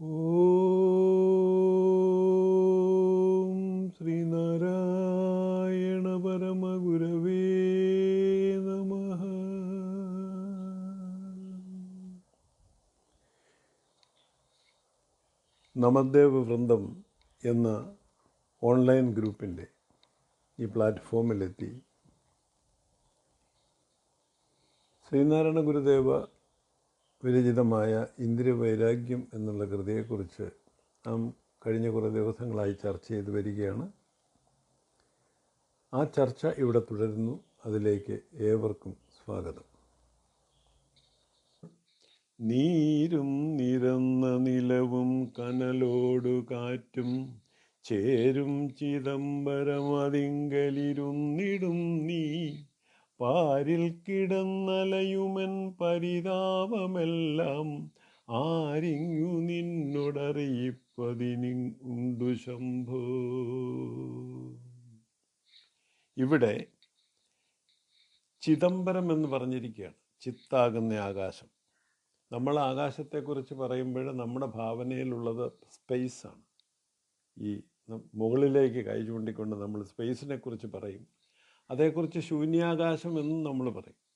ഓം ശ്രീനാരായണ പരമഗുരവേ നമ. നമദേവ വൃന്ദം എന്ന ഓൺലൈൻ ഗ്രൂപ്പിന്റെ ഈ പ്ലാറ്റ്ഫോമിലെത്തി. ശ്രീനാരായണ ഗുരുദേവ വിരചിതമായ ഇന്ദ്രിയവൈരാഗ്യം എന്നുള്ള കൃതിയെക്കുറിച്ച് നാം കഴിഞ്ഞ കുറേ ദിവസങ്ങളായി ചർച്ച ചെയ്തു വരികയാണ്. ആ ചർച്ച ഇവിടെ തുടരുന്നു. അതിലേക്ക് ഏവർക്കും സ്വാഗതം. നീരും നിരന്ന നിലവും കനലോടു കാറ്റും ചേരും ചിദംബരമതിങ്കലിരുന്നിടും നീ. പാരിൽ കിടന്നലയുമൻ പരിതാപമെല്ലാം ആരിങ്ങു നിന്നോടറിയിപ്പതിനുണ്ടു ശംഭോ. ഇവിടെ ചിദംബരം എന്ന് പറഞ്ഞിരിക്കുകയാണ് ചിത്താകുന്ന ആകാശം. നമ്മൾ ആകാശത്തെക്കുറിച്ച് പറയുമ്പോൾ നമ്മുടെ ഭാവനയിലുള്ളത് സ്പേസാണ് ഈ മുകളിലേക്ക് കൈ ചൂണ്ടിക്കൊണ്ട് നമ്മൾ സ്പേസിനെക്കുറിച്ച് പറയും. അതേക്കുറിച്ച് ശൂന്യാകാശം എന്നും നമ്മൾ പറയും.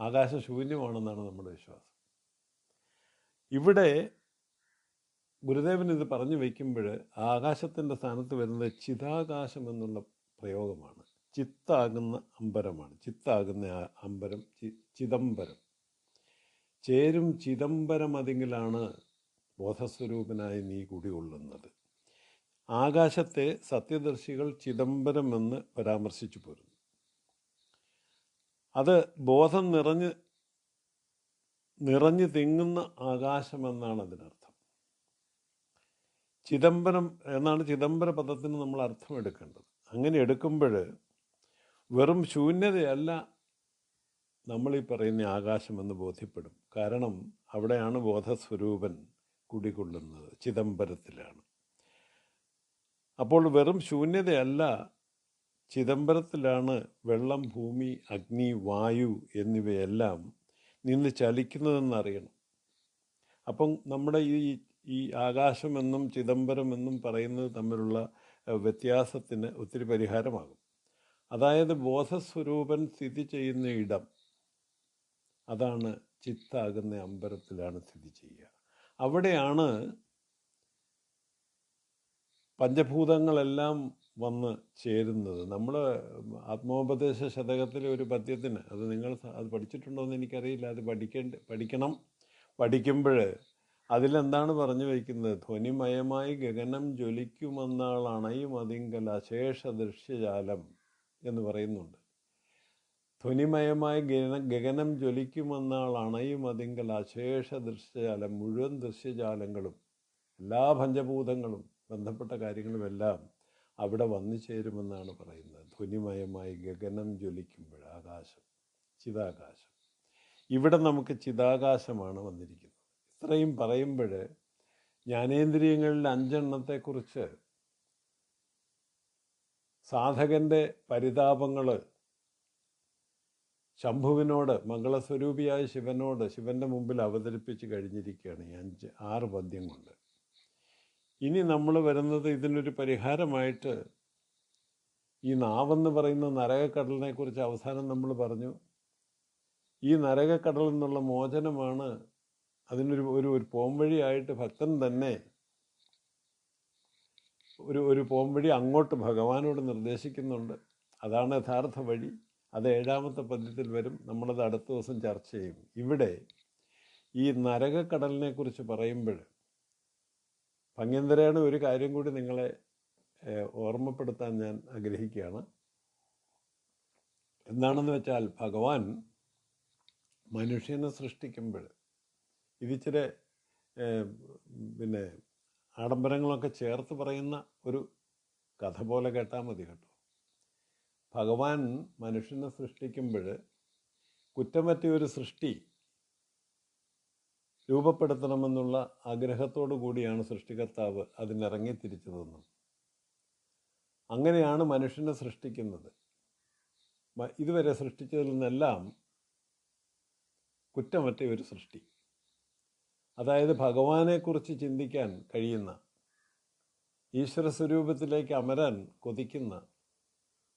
ആകാശം ശൂന്യമാണെന്നാണ് നമ്മുടെ വിശ്വാസം. ഇവിടെ ഗുരുദേവൻ ഇത് പറഞ്ഞു വയ്ക്കുമ്പോൾ ആകാശത്തിന്റെ സ്ഥാനത്ത് വരുന്നത് ചിതാകാശം എന്നുള്ള പ്രയോഗമാണ്. ചിത്താകുന്ന അമ്പരമാണ്. ചിത്താകുന്ന അമ്പരം ചിദംബരം. ചേരും ചിദംബരം അതിങ്കിലാണ് ബോധസ്വരൂപനായി നീ കൂടി കുടികൊള്ളുന്നത് ആകാശത്തെ സത്യദർശികൾ ചിദംബരം എന്ന് പരാമർശിച്ചു പോരുന്നു. അത് ബോധം നിറഞ്ഞ് നിറഞ്ഞു തിങ്ങുന്ന ആകാശമെന്നാണ് അതിനർത്ഥം. ചിദംബരം എന്നാണ് ചിദംബര പദത്തിന് നമ്മൾ അർത്ഥം എടുക്കേണ്ടത് അങ്ങനെ എടുക്കുമ്പോൾ വെറും ശൂന്യതയല്ല നമ്മൾ ഈ പറയുന്ന ആകാശമെന്ന് ബോധ്യപ്പെടും. കാരണം അവിടെയാണ് ബോധസ്വരൂപൻ കുടികൊള്ളുന്നത് ചിദംബരത്തിലാണ്. അപ്പോൾ വെറും ശൂന്യതയല്ല ചിദംബരത്തിലാണ് വെള്ളം ഭൂമി അഗ്നി വായു എന്നിവയെല്ലാം നിന്ന് ചലിക്കുന്നതെന്നറിയണം. അപ്പം നമ്മുടെ ഈ ഈ ആകാശമെന്നും ചിദംബരമെന്നും പറയുന്നത് തമ്മിലുള്ള വ്യത്യാസത്തിന് ഒത്തിരി പരിഹാരമാകും. അതായത് ബോധസ്വരൂപൻ സ്ഥിതി ചെയ്യുന്ന ഇടം അതാണ് ചിത്താകുന്ന അമ്പരത്തിലാണ് സ്ഥിതി ചെയ്യുക. അവിടെയാണ് പഞ്ചഭൂതങ്ങളെല്ലാം വന്ന് ചേരുന്നത്. നമ്മൾ ആത്മോപദേശ ശതകത്തിലെ ഒരു പദ്യത്തിന് അത് നിങ്ങൾ അത് പഠിച്ചിട്ടുണ്ടോ എന്ന് എനിക്കറിയില്ല. അത് പഠിക്കേണ്ട പഠിക്കണം. പഠിക്കുമ്പോൾ അതിലെന്താണ് പറഞ്ഞു വയ്ക്കുന്നത്? ധ്വനിമയമായി ഗഗനം ജ്വലിക്കുമെന്നാൾ അണയും അതിങ്കൽ അശേഷ ദൃശ്യജാലം എന്ന് പറയുന്നുണ്ട്. ധ്വനിമയമായി ഗഗന ജ്വലിക്കുമെന്നാൾ അണയും അതിങ്കൽ അശേഷ ദൃശ്യജാലം മുഴുവൻ ദൃശ്യജാലങ്ങളും എല്ലാ പഞ്ചഭൂതങ്ങളും ബന്ധപ്പെട്ട കാര്യങ്ങളുമെല്ലാം അവിടെ വന്നു ചേരുമെന്നാണ് പറയുന്നത്. ധ്വനിമയമായി ഗഗനം ജ്വലിക്കുമ്പോൾ ആകാശം ചിതാകാശം. ഇവിടെ നമുക്ക് ചിതാകാശമാണ് വന്നിരിക്കുന്നത്. ഇത്രയും പറയുമ്പോൾ ജ്ഞാനേന്ദ്രിയങ്ങളിൽ അഞ്ചെണ്ണത്തെക്കുറിച്ച് സാധകന്റെ പരിതാപങ്ങൾ ശംഭുവിനോട് മംഗളസ്വരൂപിയായ ശിവനോട് ശിവന്റെ മുമ്പിൽ അവതരിപ്പിച്ച് കഴിഞ്ഞിരിക്കുകയാണ് ഈ അഞ്ച് ആറ് പദ്യം കൊണ്ട്. ഇനി നമ്മൾ വരുന്നത് ഇതിനൊരു പരിഹാരമായിട്ട് ഈ നാവെന്ന് പറയുന്ന നരകക്കടലിനെ കുറിച്ച് അവസാനം നമ്മൾ പറഞ്ഞു. ഈ നരകക്കടലിൽ എന്നുള്ള മോചനമാണ് അതിനൊരു ഒരു ഒരു പോംവഴിയായിട്ട് ഭക്തൻ തന്നെ ഒരു ഒരു പോംവഴി അങ്ങോട്ട് ഭഗവാനോട് നിർദ്ദേശിക്കുന്നുണ്ട്. അതാണ് യഥാർത്ഥ വഴി. അത് ഏഴാമത്തെ പദ്യത്തിൽ വരും. നമ്മളത് അടുത്ത ദിവസം ചർച്ച ചെയ്യും. ഇവിടെ ഈ നരകക്കടലിനെ കുറിച്ച് പറയുമ്പോൾ ഭംഗ്യന്തരയുടെ ഒരു കാര്യം കൂടി നിങ്ങളെ ഓർമ്മപ്പെടുത്താൻ ഞാൻ ആഗ്രഹിക്കുകയാണ്. എന്താണെന്ന് വെച്ചാൽ ഭഗവാൻ മനുഷ്യനെ സൃഷ്ടിക്കുമ്പോൾ ഇതിച്ചിരി പിന്നെ ആഡംബരങ്ങളൊക്കെ ചേർത്ത് പറയുന്ന ഒരു കഥ പോലെ കേട്ടാൽ മതി കേട്ടോ. ഭഗവാൻ മനുഷ്യനെ സൃഷ്ടിക്കുമ്പോൾ കുറ്റമറ്റ ഒരു സൃഷ്ടി രൂപപ്പെടുത്തണമെന്നുള്ള ആഗ്രഹത്തോടു കൂടിയാണ് സൃഷ്ടികർത്താവ് അതിനിറങ്ങി തിരിച്ചതെന്നും. അങ്ങനെയാണ് മനുഷ്യനെ സൃഷ്ടിക്കുന്നത്. ഇതുവരെ സൃഷ്ടിച്ചതിൽ നിന്നെല്ലാം കുറ്റമറ്റ ഒരു സൃഷ്ടി. അതായത് ഭഗവാനെക്കുറിച്ച് ചിന്തിക്കാൻ കഴിയുന്ന ഈശ്വര സ്വരൂപത്തിലേക്ക് അമരാൻ കൊതിക്കുന്ന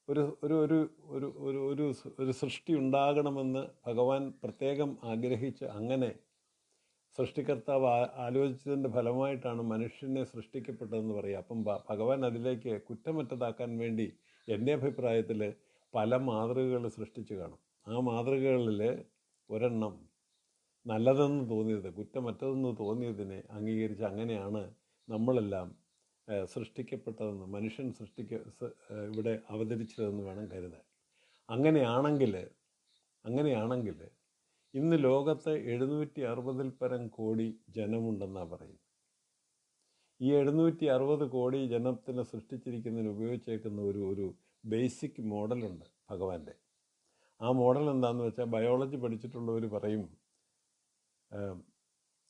ഒരു ഒരു ഒരു ഒരു ഒരു ഒരു സൃഷ്ടി ഉണ്ടാകണമെന്ന് ഭഗവാൻ പ്രത്യേകം ആഗ്രഹിച്ച് അങ്ങനെ സൃഷ്ടികർത്താവ് ആലോചിച്ചതിന്റെ ഫലമായിട്ടാണ് മനുഷ്യനെ സൃഷ്ടിക്കപ്പെട്ടതെന്ന് പറയുക. അപ്പം ഭഗവാൻ അതിലേക്ക് കുറ്റമറ്റതാക്കാൻ വേണ്ടി എന്റെ അഭിപ്രായത്തിൽ പല മാതൃകകൾ സൃഷ്ടിച്ചു കാണും. ആ മാതൃകകളിൽ ഒരെണ്ണം നല്ലതെന്ന് തോന്നിയത് കുറ്റമറ്റതെന്ന് തോന്നിയതിനെ അംഗീകരിച്ച് അങ്ങനെയാണ് നമ്മളെല്ലാം സൃഷ്ടിക്കപ്പെട്ടതെന്ന് മനുഷ്യൻ സൃഷ്ടിക്ക ഇവിടെ അവതരിച്ചതെന്ന് വേണം കരുതാൻ. അങ്ങനെയാണെങ്കിൽ അങ്ങനെയാണെങ്കിൽ ഇന്ന് ലോകത്ത് എഴുന്നൂറ്റി അറുപതിൽ പരം കോടി ജനമുണ്ടെന്നാണ് പറയുന്നത്. ഈ എഴുന്നൂറ്റി അറുപത് കോടി ജനത്തിനെ സൃഷ്ടിച്ചിരിക്കുന്നതിന് ഉപയോഗിച്ചേക്കുന്ന ഒരു ഒരു ബേസിക് മോഡലുണ്ട് ഭഗവാന്റെ. ആ മോഡൽ എന്താണെന്ന് വെച്ചാൽ ബയോളജി പഠിച്ചിട്ടുള്ളവർ പറയും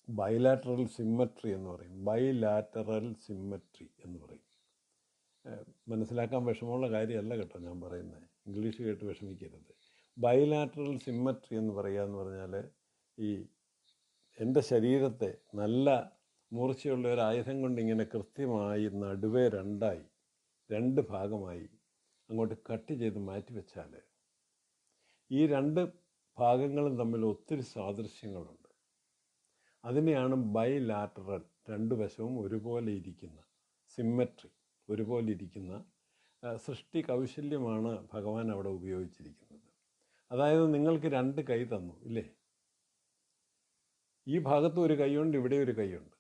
ബൈലാറ്ററൽ സിമ്മട്രി എന്ന് പറയും. ബൈലാറ്ററൽ സിമ്മട്രി എന്ന് പറയും. മനസ്സിലാക്കാൻ വിഷമമുള്ള കാര്യമല്ല കേട്ടോ ഞാൻ പറയുന്നത് ഇംഗ്ലീഷ് കേട്ട് വിഷമിക്കരുത്. ബൈലാറ്ററൽ സിമ്മട്രി എന്ന് പറയുക എന്ന് പറഞ്ഞാൽ ഈ എന്റെ ശരീരത്തെ നല്ല മൂർച്ചയുള്ള ഒരു ആയുധം കൊണ്ട് ഇങ്ങനെ കൃത്യമായി നടുവേ രണ്ടായി രണ്ട് ഭാഗമായി അങ്ങോട്ട് കട്ട് ചെയ്ത് മാറ്റി വെച്ചാൽ ഈ രണ്ട് ഭാഗങ്ങളും തമ്മിൽ ഒത്തിരി സാദൃശ്യങ്ങളുണ്ട്. അതിനെയാണ് ബൈലാറ്ററൽ രണ്ട് വശവും ഒരുപോലെ ഇരിക്കുന്ന സിമ്മട്രി ഒരുപോലെ ഇരിക്കുന്ന സൃഷ്ടി കൗശല്യമാണ് ഭഗവാൻ അവിടെ ഉപയോഗിച്ചിരിക്കുന്നത്. അതായത് നിങ്ങൾക്ക് രണ്ട് കൈ തന്നു ഇല്ലേ? ഈ ഭാഗത്ത് ഒരു കൈയുണ്ട് ഇവിടെ ഒരു കൈയുണ്ട്.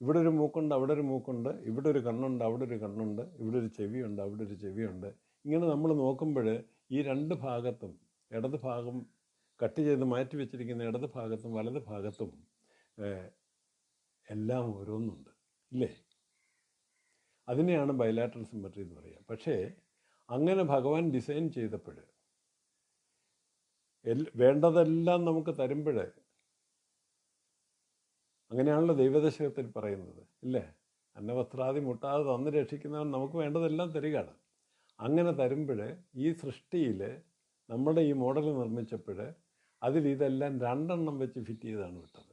ഇവിടെ ഒരു മൂക്കുണ്ട് അവിടെ ഒരു മൂക്കുണ്ട് ഇവിടെ ഒരു കണ്ണുണ്ട് അവിടെ ഒരു കണ്ണുണ്ട് ഇവിടെ ഒരു ചെവിയുണ്ട് അവിടെ ഒരു ചെവിയുണ്ട്. ഇങ്ങനെ നമ്മൾ നോക്കുമ്പോൾ ഈ രണ്ട് ഭാഗത്തും ഇടത് ഭാഗം കട്ട് ചെയ്ത് മാറ്റി വെച്ചിരിക്കുന്ന ഇടത് ഭാഗത്തും വലത് ഭാഗത്തും എല്ലാം ഓരോന്നുണ്ട് ഇല്ലേ? അതിനെയാണ് ബൈലാറ്ററൽ സിമ്മട്രി എന്ന് പറയുക പക്ഷേ അങ്ങനെ ഭഗവാൻ ഡിസൈൻ ചെയ്തപ്പോൾ എൽ വേണ്ടതെല്ലാം നമുക്ക് തരുമ്പോൾ അങ്ങനെയാണല്ലോ ദൈവദശകത്തിൽ പറയുന്നത് ഇല്ലേ? അന്നവസ്ത്രാദി മുട്ടാതെ തന്ന് രക്ഷിക്കുന്നവൻ നമുക്ക് വേണ്ടതെല്ലാം തരികയാണ്. അങ്ങനെ തരുമ്പോൾ ഈ സൃഷ്ടിയിൽ നമ്മുടെ ഈ മോഡൽ നിർമ്മിച്ചപ്പോൾ അതിൽ ഇതെല്ലാം രണ്ടെണ്ണം വെച്ച് ഫിറ്റ് ചെയ്താണ് വിട്ടത്.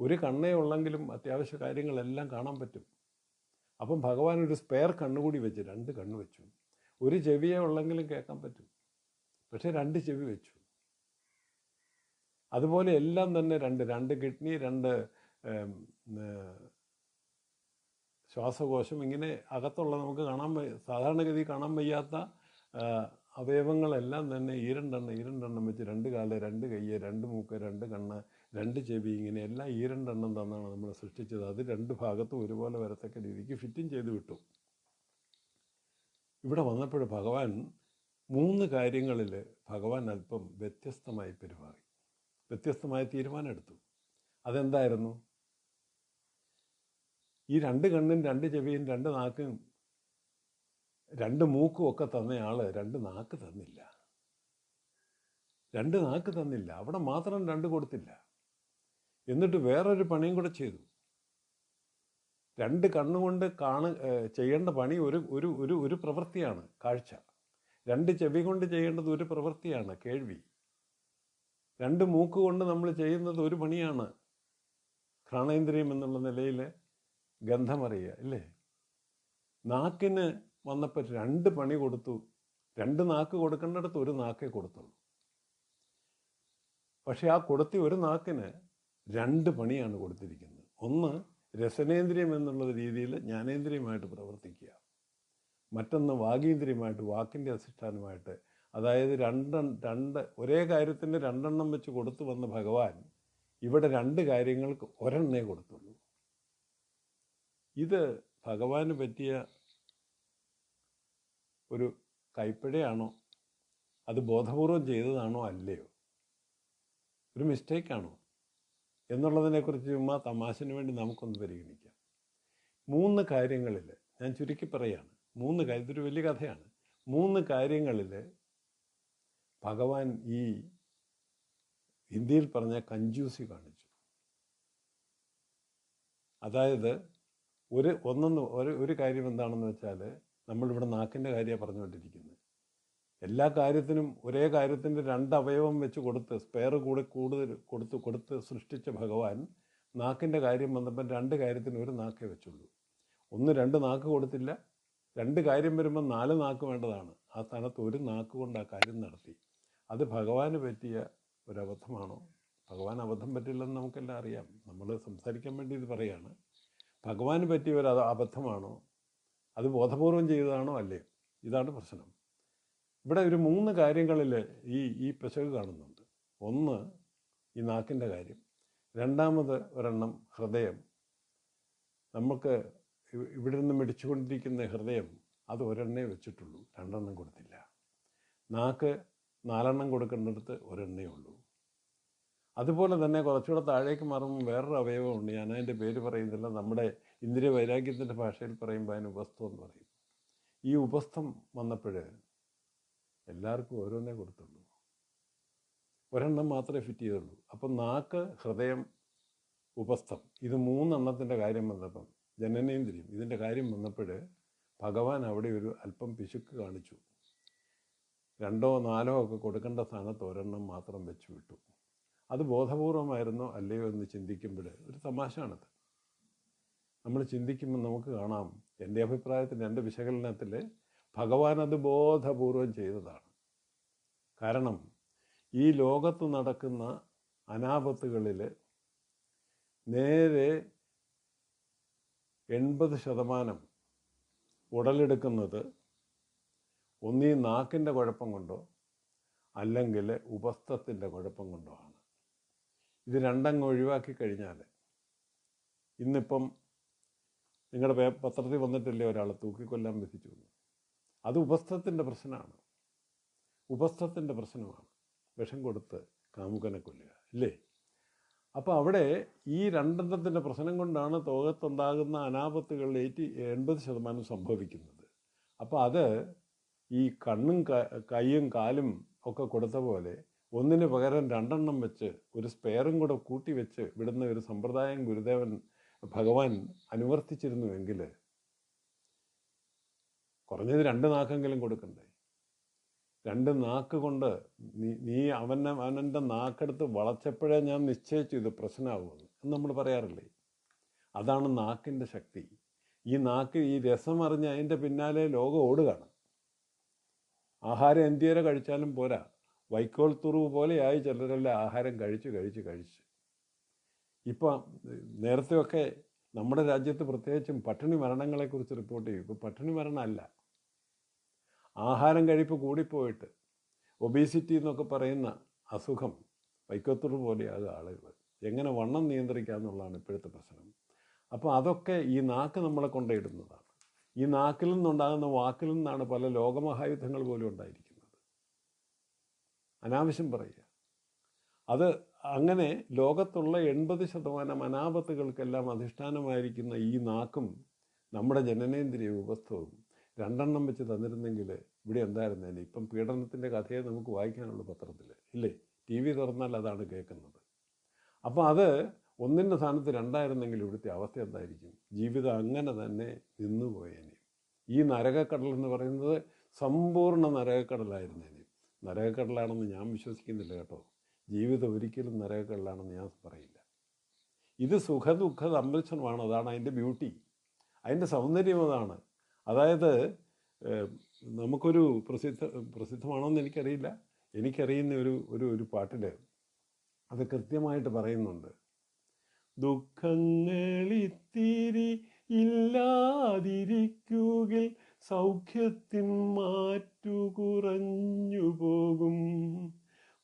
ഒരു കണ്ണേ ഉള്ളെങ്കിലും അത്യാവശ്യ കാര്യങ്ങളെല്ലാം കാണാൻ പറ്റും. അപ്പം ഭഗവാൻ ഒരു സ്പെയർ കണ്ണുകൂടി വെച്ച് രണ്ട് കണ്ണ് വെച്ചു. ഒരു ചെവിയേ ഉള്ളെങ്കിലും കേൾക്കാൻ പറ്റും. പക്ഷേ രണ്ട് ചെവി വെച്ചു. അതുപോലെ എല്ലാം തന്നെ രണ്ട് രണ്ട് കിഡ്നി രണ്ട് ശ്വാസകോശം ഇങ്ങനെ അകത്തുള്ള നമുക്ക് കാണാൻ സാധാരണഗതി കാണാൻ വയ്യാത്ത അവയവങ്ങളെല്ലാം തന്നെ ഈ രണ്ടെണ്ണം ഈ രണ്ടെണ്ണം വെച്ച് രണ്ട് കാൽ രണ്ട് കയ്യ് രണ്ട് മൂക്ക് രണ്ട് കണ്ണ് രണ്ട് ചെവി ഇങ്ങനെ എല്ലാം ഈ രണ്ടെണ്ണം തന്നാണ് നമ്മൾ സൃഷ്ടിച്ചത്. അത് രണ്ട് ഭാഗത്തും ഒരുപോലെ വരത്തക്ക രീതിക്ക് ഫിറ്റിംഗ് ചെയ്ത് വിട്ടു. ഇവിടെ വന്നപ്പോൾ ഭഗവാൻ മൂന്ന് കാര്യങ്ങളിൽ ഭഗവാൻ അല്പം വ്യത്യസ്തമായി പെരുമാറി. വ്യത്യസ്തമായ തീരുമാനമെടുത്തു. അതെന്തായിരുന്നു? ഈ രണ്ട് കണ്ണും രണ്ട് ചെവിയും രണ്ട് നാക്കും രണ്ട് മൂക്കും ഒക്കെ തന്നയാൾ രണ്ട് നാക്ക് തന്നില്ല. രണ്ട് നാക്ക് തന്നില്ല. അവിടെ മാത്രം രണ്ട് കൊടുത്തില്ല. എന്നിട്ട് വേറൊരു പണിയും കൂടെ ചെയ്തു. രണ്ട് കണ്ണുകൊണ്ട് കാണ ചെയ്യേണ്ട പണി ഒരു ഒരു ഒരു പ്രവൃത്തിയാണ് കാഴ്ച. രണ്ട് ചെവി കൊണ്ട് ചെയ്യേണ്ടത് ഒരു പ്രവൃത്തിയാണ് കേൾവി. രണ്ട് മൂക്ക് കൊണ്ട് നമ്മൾ ചെയ്യുന്നത് ഒരു പണിയാണ്. ഘ്രാണേന്ദ്രിയം എന്നുള്ള നിലയിൽ ഗന്ധമറിയുക ഇല്ലേ? നാക്കിന് വന്നപ്പോൾ രണ്ട് പണി കൊടുത്തു. രണ്ട് നാക്ക് കൊടുക്കേണ്ടടുത്ത് ഒരു നാക്കേ കൊടുത്തുള്ളൂ. പക്ഷെ ആ കൊടുത്തി ഒരു നാക്കിന് രണ്ട് പണിയാണ് കൊടുത്തിരിക്കുന്നത്. ഒന്ന് രസനേന്ദ്രിയം എന്നുള്ള രീതിയിൽ ജ്ഞാനേന്ദ്രിയമായിട്ട് പ്രവർത്തിക്കുക. മറ്റൊന്ന് വാഗീന്ദ്രിയമായിട്ട് വാക്കിന്റെ അധിഷ്ഠാനമായിട്ട്. അതായത് രണ്ട് രണ്ട് ഒരേ കാര്യത്തിന് രണ്ടെണ്ണം വെച്ച് കൊടുത്തു വന്ന ഭഗവാൻ ഇവിടെ രണ്ട് കാര്യങ്ങൾക്ക് ഒരെണ്ണേ കൊടുത്തുള്ളൂ. ഇത് ഭഗവാന് പറ്റിയ ഒരു കൈപ്പിഴയാണോ അത് ബോധപൂർവം ചെയ്തതാണോ അല്ലയോ? ഒരു മിസ്റ്റേക്കാണോ? എന്നുള്ളതിനെക്കുറിച്ച് ചുമ്മാ തമാശന് വേണ്ടി നമുക്കൊന്ന് പരിഗണിക്കാം. മൂന്ന് കാര്യങ്ങളിൽ ഞാൻ ചുരുക്കി പറയാണ് മൂന്ന് കാര്യം ഇതൊരു വലിയ കഥയാണ്. മൂന്ന് കാര്യങ്ങളിൽ ഭഗവാൻ ഈ ഹിന്ദിയിൽ പറഞ്ഞ കഞ്ചൂസി കാണിച്ചു. അതായത് ഒരു ഒന്നൊന്ന് ഒരു ഒരു കാര്യം എന്താണെന്ന് വെച്ചാൽ നമ്മളിവിടെ നാക്കിന്റെ കാര്യമാണ് പറഞ്ഞുകൊണ്ടിരിക്കുന്നത് എല്ലാ കാര്യത്തിനും ഒരേ കാര്യത്തിന്റെ രണ്ട് അവയവം വെച്ച് കൊടുത്ത് സ്പെയർ കൂടെ കൂടുതൽ കൊടുത്ത് കൊടുത്ത് സൃഷ്ടിച്ച ഭഗവാൻ നാക്കിന്റെ കാര്യം വന്നപ്പോൾ രണ്ട് കാര്യത്തിന് ഒരു നാക്കേ വെച്ചുള്ളൂ. ഒന്ന് രണ്ട് നാക്ക് കൊടുത്തില്ല രണ്ട് കാര്യം വരുമ്പോൾ നാല് നാക്ക് വേണ്ടതാണ്. ആ സ്ഥാനത്ത് ഒരു നാക്ക് കൊണ്ട് ആ കാര്യം നടത്തി. അത് ഭഗവാന് പറ്റിയ ഒരബദ്ധമാണോ? ഭഗവാൻ അബദ്ധം പറ്റില്ലെന്ന് നമുക്കെല്ലാം അറിയാം. നമ്മൾ സംസാരിക്കാൻ വേണ്ടി ഇത് പറയാണ്. ഭഗവാന് പറ്റിയ ഒരു അബദ്ധമാണോ? അത് ബോധപൂർവം ചെയ്തതാണോ അല്ലേ? ഇതാണ് പ്രശ്നം. ഇവിടെ ഒരു മൂന്ന് കാര്യങ്ങളിൽ ഈ ഈ പിശക് കാണുന്നുണ്ട്. ഒന്ന് ഈ നാക്കിന്റെ കാര്യം. രണ്ടാമത് ഒരെണ്ണം ഹൃദയം. നമുക്ക് ഇവിടെ നിന്ന് മിടിച്ചുകൊണ്ടിരിക്കുന്ന ഹൃദയം അത് ഒരെണ്ണേ വെച്ചിട്ടുള്ളൂ. രണ്ടെണ്ണം കൊടുത്തില്ല. നാക്ക് നാലെണ്ണം കൊടുക്കേണ്ടടുത്ത് ഒരെണ്ണേ ഉള്ളൂ. അതുപോലെ തന്നെ കുറച്ചുകൂടെ താഴേക്ക് മാറുമ്പോൾ വേറൊരു അവയവമുണ്ട്. ഞാൻ അതിന്റെ പേര് പറയുന്നില്ല. നമ്മുടെ ഇന്ദ്രിയ വൈരാഗ്യത്തിന്റെ ഭാഷയിൽ പറയുമ്പോൾ അതിന് ഉപസ്ഥം എന്ന് പറയും. ഈ ഉപസ്ഥം വന്നപ്പോൾ എല്ലാവർക്കും ഓരോന്നേ കൊടുത്തുള്ളൂ. ഒരെണ്ണം മാത്രമേ ഫിറ്റ് ചെയ്തുള്ളൂ. അപ്പം നാക്ക് ഹൃദയം ഉപസ്ഥം. ഇത് മൂന്നെണ്ണത്തിന്റെ കാര്യം വന്നപ്പം ജനനേന്ദ്രിയം. ഇതിന്റെ കാര്യം വന്നപ്പോൾ ഭഗവാൻ അവിടെ ഒരു അല്പം പിശുക്ക് കാണിച്ചു. രണ്ടോ നാലോ ഒക്കെ കൊടുക്കേണ്ട സ്ഥാനത്ത് ഒരെണ്ണം മാത്രം വെച്ച് വിട്ടു. അത് ബോധപൂർവമായിരുന്നോ അല്ലയോ എന്ന് ചിന്തിക്കുമ്പോൾ ഒരു തമാശയാണത്. നമ്മൾ ചിന്തിക്കുമ്പോൾ നമുക്ക് കാണാം എന്റെ അഭിപ്രായത്തിൽ എന്റെ വിശകലനത്തിൽ ഭഗവാൻ അത് ബോധപൂർവം ചെയ്തതാണ്. കാരണം ഈ ലോകത്ത് നടക്കുന്ന അനാപത്തുകളിൽ നേരെ എൺപത് ശതമാനം ഉടലെടുക്കുന്നത് ഒന്നീ നാക്കിന്റെ കുഴപ്പം കൊണ്ടോ അല്ലെങ്കിൽ ഉപസ്ഥത്തിന്റെ കുഴപ്പം കൊണ്ടോ ആണ്. ഇത് രണ്ടങ്ങ് ഒഴിവാക്കി കഴിഞ്ഞാൽ ഇന്നിപ്പം നിങ്ങളുടെ പത്രത്തിൽ വന്നിട്ടില്ലേ ഒരാൾ തൂക്കിക്കൊല്ലാൻ വിധിച്ചു അത് ഉപസ്ഥത്തിന്റെ പ്രശ്നമാണ്. ഉപസ്ഥത്തിന്റെ പ്രശ്നമാണ്. വിഷം കൊടുത്ത് കാമുകനെ കൊല്ലുക ഇല്ലേ? അപ്പോൾ അവിടെ ഈ രണ്ടെണ്ണത്തിന്റെ പ്രശ്നം കൊണ്ടാണ് തോകത്തുണ്ടാകുന്ന അനാപത്തുകളിൽ എയ്റ്റി എൺപത് ശതമാനം സംഭവിക്കുന്നത്. അപ്പോൾ അത് ഈ കണ്ണും കൈയും കാലും ഒക്കെ കൊടുത്ത പോലെ ഒന്നിന് പകരം രണ്ടെണ്ണം വെച്ച് ഒരു സ്പെയറും കൂടെ കൂട്ടി വെച്ച് വിടുന്ന ഒരു സമ്പ്രദായം ഗുരുദേവൻ ഭഗവാൻ അനുവർത്തിച്ചിരുന്നുവെങ്കിൽ കുറഞ്ഞത് രണ്ട് നാക്കെങ്കിലും കൊടുക്കണ്ടേ? രണ്ട് നാക്ക് കൊണ്ട് നീ നീ അവനെ അവനെന്റെ നാക്കെടുത്ത് വളച്ചപ്പോഴേ ഞാൻ നിശ്ചയിച്ചു ഇത് പ്രശ്നമാകുമെന്ന് എന്ന് നമ്മൾ പറയാറില്ലേ? അതാണ് നാക്കിന്റെ ശക്തി. ഈ നാക്ക് ഈ രസം അറിഞ്ഞ് അതിന്റെ പിന്നാലെ ലോകം ഓടുകയാണ്. ആഹാരം എന്തിയേരെ കഴിച്ചാലും പോരാ. വൈക്കോൽ തുറവ് പോലെയായി ചിലരെല്ലാം ആഹാരം കഴിച്ച് കഴിച്ച് കഴിച്ച്. ഇപ്പം നേരത്തെയൊക്കെ നമ്മുടെ രാജ്യത്ത് പ്രത്യേകിച്ചും പട്ടിണി മരണങ്ങളെക്കുറിച്ച് റിപ്പോർട്ട് ചെയ്യും. ഇപ്പോൾ പട്ടിണി മരണമല്ല. ആഹാരം കഴിപ്പ് കൂടിപ്പോയിട്ട്. ഒബീസിറ്റി എന്നൊക്കെ പറയുന്ന അസുഖം വൈക്കത്തൂർ പോലെയാകും ആളുകൾ എങ്ങനെ വണ്ണം നിയന്ത്രിക്കുക എന്നുള്ളതാണ് ഇപ്പോഴത്തെ പ്രശ്നം. അപ്പോൾ അതൊക്കെ ഈ നാക്ക് നമ്മളെ കൊണ്ടിടുന്നതാണ്. ഈ നാക്കിൽ നിന്നുണ്ടാകുന്ന വാക്കിൽ നിന്നാണ് പല ലോകമഹായുദ്ധങ്ങൾ പോലും ഉണ്ടായിരിക്കുന്നത്. അനാവശ്യം പറയുക. അത് അങ്ങനെ ലോകത്തുള്ള എൺപത് ശതമാനം അനാപത്തുകൾക്കെല്ലാം അധിഷ്ഠാനമായിരിക്കുന്ന ഈ നാക്കും നമ്മുടെ ജനനേന്ദ്രിയ ഉപസ്ഥവും രണ്ടെണ്ണം വെച്ച് തന്നിരുന്നെങ്കിൽ ഇവിടെ എന്തായിരുന്നേനെ ഇപ്പം പീഡനത്തിന്റെ കഥയെ നമുക്ക് വായിക്കാനുള്ളൂ പത്രത്തിൽ ഇല്ലേ? ടി വി തുറന്നാൽ അതാണ് കേൾക്കുന്നത്. അപ്പോൾ അത് ഒന്നിന്റെ സ്ഥാനത്ത് രണ്ടായിരുന്നെങ്കിൽ ഇവിടുത്തെ അവസ്ഥ എന്തായിരിക്കും? ജീവിതം അങ്ങനെ തന്നെ നിന്നുപോയേനെ ഈ നരകക്കടൽ എന്ന് പറയുന്നത് സമ്പൂർണ നരകക്കടലായിരുന്നേനെ നരകക്കടലാണെന്ന് ഞാൻ വിശ്വസിക്കുന്നില്ല കേട്ടോ. ജീവിതം ഒരിക്കലും നരകക്കടലാണെന്ന് ഞാൻ പറയില്ല. ഇത് സുഖദുഃഖ സമ്മിശ്രണമാണ് അതാണ് അതിന്റെ ബ്യൂട്ടി. അതിന്റെ സൗന്ദര്യം അതാണ്. അതായത് നമുക്കൊരു പ്രസിദ്ധ പ്രസിദ്ധമാണോന്ന് എനിക്കറിയില്ല. എനിക്കറിയുന്ന ഒരു ഒരു ഒരു പാട്ടിൽ അത് കൃത്യമായിട്ട് പറയുന്നുണ്ട്. ദുഃഖങ്ങളിത്തിരി ഇല്ലാതിരിക്കുകിൽ സൗഖ്യത്തിൻ മാറ്റു കുറഞ്ഞു പോകും.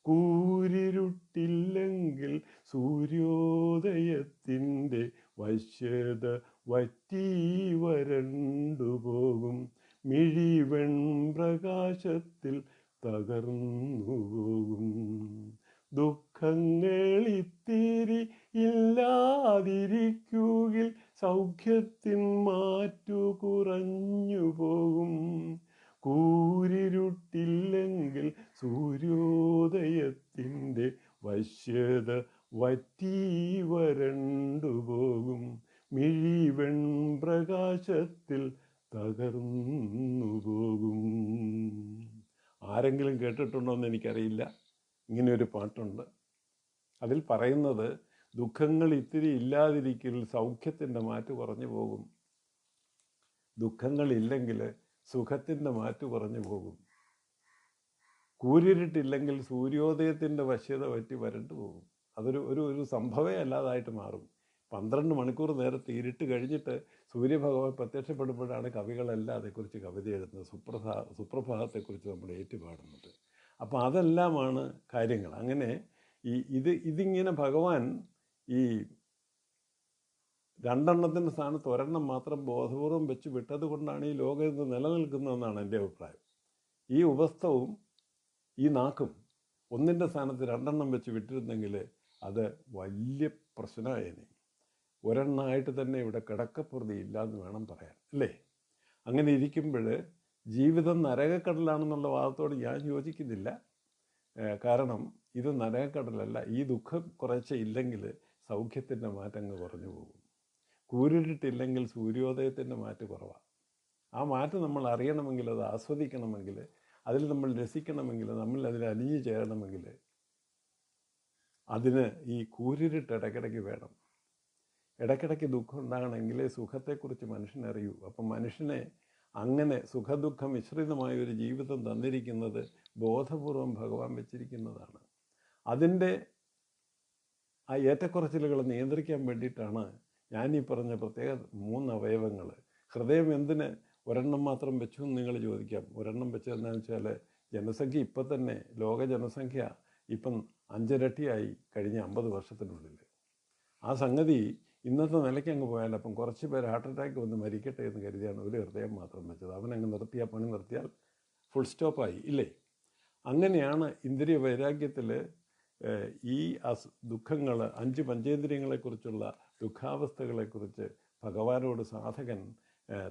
കൂരിരുട്ടില്ലെങ്കിൽ സൂര്യോദയത്തിന്റെ വശ്യത വറ്റി വരണ്ടു പോകും. മിഴിവെൺ പ്രകാശത്തിൽ തകർന്നു പോകും. ദുഃഖങ്ങളിത്തിരി കേട്ടിട്ടുണ്ടോ എന്ന് എനിക്കറിയില്ല. ഇങ്ങനെയൊരു പാട്ടുണ്ട്. അതിൽ പറയുന്നത് ദുഃഖങ്ങൾ ഇത്തിരി ഇല്ലാതിരിക്കൽ സൗഖ്യത്തിന്റെ മാറ്റ് കുറഞ്ഞു പോകും. ദുഃഖങ്ങളില്ലെങ്കിൽ സുഖത്തിന്റെ മാറ്റ് കുറഞ്ഞു പോകും. കൂരിരുട്ടില്ലെങ്കിൽ സൂര്യോദയത്തിന്റെ വശ്യത പറ്റി വരണ്ടു പോകും. അതൊരു ഒരു ഒരു സംഭവേ അല്ലാതായിട്ട് മാറും. പന്ത്രണ്ട് മണിക്കൂർ നേരത്തെ ഇരുട്ട് കഴിഞ്ഞിട്ട് സൂര്യഭഗവാൻ പ്രത്യക്ഷപ്പെടുമ്പോഴാണ് കവികളെല്ലാം അതേക്കുറിച്ച് കവിത എഴുതുന്നത്. സുപ്രഭാ സുപ്രഭാതത്തെക്കുറിച്ച് നമ്മൾ ഏറ്റുപാടുന്നത്. അപ്പോൾ അതെല്ലാമാണ് കാര്യങ്ങൾ. അങ്ങനെ ഈ ഇത് ഇതിങ്ങനെ ഭഗവാൻ ഈ രണ്ടെണ്ണത്തിന്റെ സ്ഥാനത്ത് ഒരെണ്ണം മാത്രം ബോധപൂർവം വെച്ച് വിട്ടത് കൊണ്ടാണ് ഈ ലോകം ഇത് നിലനിൽക്കുന്നതെന്നാണ് എന്റെ അഭിപ്രായം. ഈ ഉപസ്ഥവും ഈ നാക്കും ഒന്നിന്റെ സ്ഥാനത്ത് രണ്ടെണ്ണം വെച്ച് വിട്ടിരുന്നെങ്കിൽ അത് വലിയ പ്രശ്നമായേനെ. ഒരെണ്ണമായിട്ട് തന്നെ ഇവിടെ കിടക്കപ്പുറതി ഇല്ലാന്ന് വേണം പറയാൻ അല്ലേ? അങ്ങനെ ഇരിക്കുമ്പോൾ ജീവിതം നരകക്കടലാണെന്നുള്ള വാദത്തോട് ഞാൻ യോജിക്കുന്നില്ല. കാരണം ഇത് നരകക്കടലല്ല. ഈ ദുഃഖം കുറച്ച് ഇല്ലെങ്കിൽ സൗഖ്യത്തിന്റെ മാറ്റങ്ങൾ കുറഞ്ഞു പോകും. കൂരിട്ടിട്ടില്ലെങ്കിൽ സൂര്യോദയത്തിന്റെ മാറ്റ് കുറവാണ് ആ മാറ്റം നമ്മൾ അറിയണമെങ്കിൽ അത് ആസ്വദിക്കണമെങ്കിൽ അതിൽ നമ്മൾ രസിക്കണമെങ്കിൽ നമ്മൾ അതിൽ അലിഞ്ഞു ചേരണമെങ്കിൽ അതിന് ഈ കൂരിട്ട് ഇടയ്ക്കിടയ്ക്ക് വേണം. ഇടയ്ക്കിടയ്ക്ക് ദുഃഖം ഉണ്ടാകണമെങ്കിൽ സുഖത്തെക്കുറിച്ച് മനുഷ്യനറിയൂ അപ്പം മനുഷ്യനെ അങ്ങനെ സുഖദുഃഖ മിശ്രിതമായ ഒരു ജീവിതം തന്നിരിക്കുന്നത് ബോധപൂർവം ഭഗവാൻ വെച്ചിരിക്കുന്നതാണ്. അതിന്റെ ആ ഏറ്റക്കുറച്ചിലുകൾ നിയന്ത്രിക്കാൻ വേണ്ടിയിട്ടാണ് ഞാൻ ഈ പറഞ്ഞ പ്രത്യേക മൂന്ന് അവയവങ്ങൾ. ഹൃദയം എന്തിന് ഒരെണ്ണം മാത്രം വെച്ചു എന്ന് നിങ്ങൾ ചോദിക്കാം. ഒരെണ്ണം വെച്ചതെന്നാന്ന് വെച്ചാൽ ജനസംഖ്യ ഇപ്പം തന്നെ ലോക ജനസംഖ്യ ഇപ്പം അഞ്ചിരട്ടിയായി കഴിഞ്ഞ അമ്പത് വർഷത്തിനുള്ളിൽ. ആ സംഗതി ഇന്നത്തെ നിലയ്ക്ക് അങ്ങ് പോയാൽ അപ്പം കുറച്ച് പേര് ഹാർട്ട് അറ്റാക്ക് വന്ന് മരിക്കട്ടെ എന്ന് കരുതിയാണ് ഒരു ഹൃദയം മാത്രം വെച്ചത്. അവനങ്ങ് നിർത്തിയാൽ പണി നിർത്തിയാൽ ഫുൾ സ്റ്റോപ്പായി ഇല്ലേ? അങ്ങനെയാണ് ഇന്ദ്രിയ വൈരാഗ്യത്തിൽ ഈ അസ് ദുഃഖങ്ങൾ അഞ്ച് പഞ്ചേന്ദ്രിയങ്ങളെക്കുറിച്ചുള്ള ദുഃഖാവസ്ഥകളെക്കുറിച്ച് ഭഗവാനോട് സാധകൻ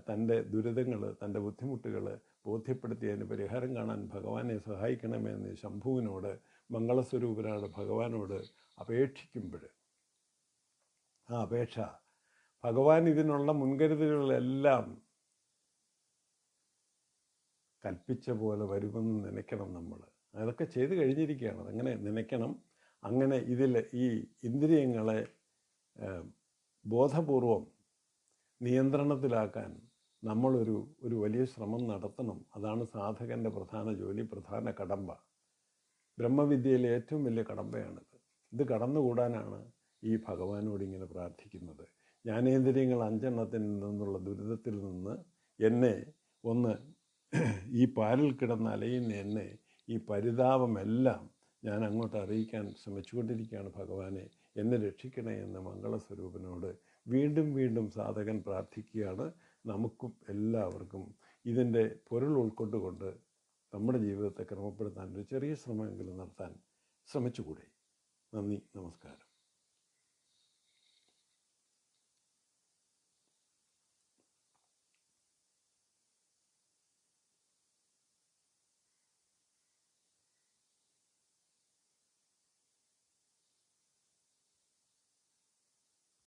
തന്റെ ദുരിതങ്ങൾ തന്റെ ബുദ്ധിമുട്ടുകൾ ബോധ്യപ്പെടുത്തി അതിന് പരിഹാരം കാണാൻ ഭഗവാനെ സഹായിക്കണമെന്ന് ശംഭുവിനോട് മംഗളസ്വരൂപനാണ് ഭഗവാനോട് അപേക്ഷിക്കുമ്പോൾ ആ അപേക്ഷ. ഭഗവാൻ ഇതിനുള്ള മുൻകരുതലുകളെല്ലാം കൽപ്പിച്ച പോലെ വരുമെന്ന് നനയ്ക്കണം നമ്മൾ. അതൊക്കെ ചെയ്ത് കഴിഞ്ഞിരിക്കുകയാണ്. അങ്ങനെ നനയ്ക്കണം. അങ്ങനെ ഇതിൽ ഈ ഇന്ദ്രിയങ്ങളെ ബോധപൂർവം നിയന്ത്രണത്തിലാക്കാൻ നമ്മളൊരു ഒരു വലിയ ശ്രമം നടത്തണം. അതാണ് സാധകന്റെ പ്രധാന ജോലി പ്രധാന കടമ്പ. ബ്രഹ്മവിദ്യയിലെ ഏറ്റവും വലിയ കടമ്പയാണിത്. ഇത് കടന്നുകൂടാനാണ് ഈ ഭഗവാനോട് ഇങ്ങനെ പ്രാർത്ഥിക്കുന്നത്. ജ്ഞാനേന്ദ്രിയങ്ങൾ അഞ്ചെണ്ണത്തിൽ നിന്നുള്ള ദുരിതത്തിൽ നിന്ന് എന്നെ ഒന്ന് ഈ പാലിൽ കിടന്ന് അലയുന്ന എന്നെ ഈ പരിതാപമെല്ലാം ഞാൻ അങ്ങോട്ട് അറിയിക്കാൻ ശ്രമിച്ചുകൊണ്ടിരിക്കുകയാണ് ഭഗവാനെ. എന്നെ രക്ഷിക്കണേ എന്ന മംഗളസ്വരൂപനോട് വീണ്ടും വീണ്ടും സാധകൻ പ്രാർത്ഥിക്കുകയാണ് നമുക്കും എല്ലാവർക്കും. ഇതിന്റെ പൊരുൾ ഉൾക്കൊണ്ടുകൊണ്ട് നമ്മുടെ ജീവിതത്തെ ക്രമപ്പെടുത്താൻ ഒരു ചെറിയ ശ്രമമെങ്കിലും നടത്താൻ ശ്രമിച്ചുകൂടെ. നന്ദി നമസ്കാരം.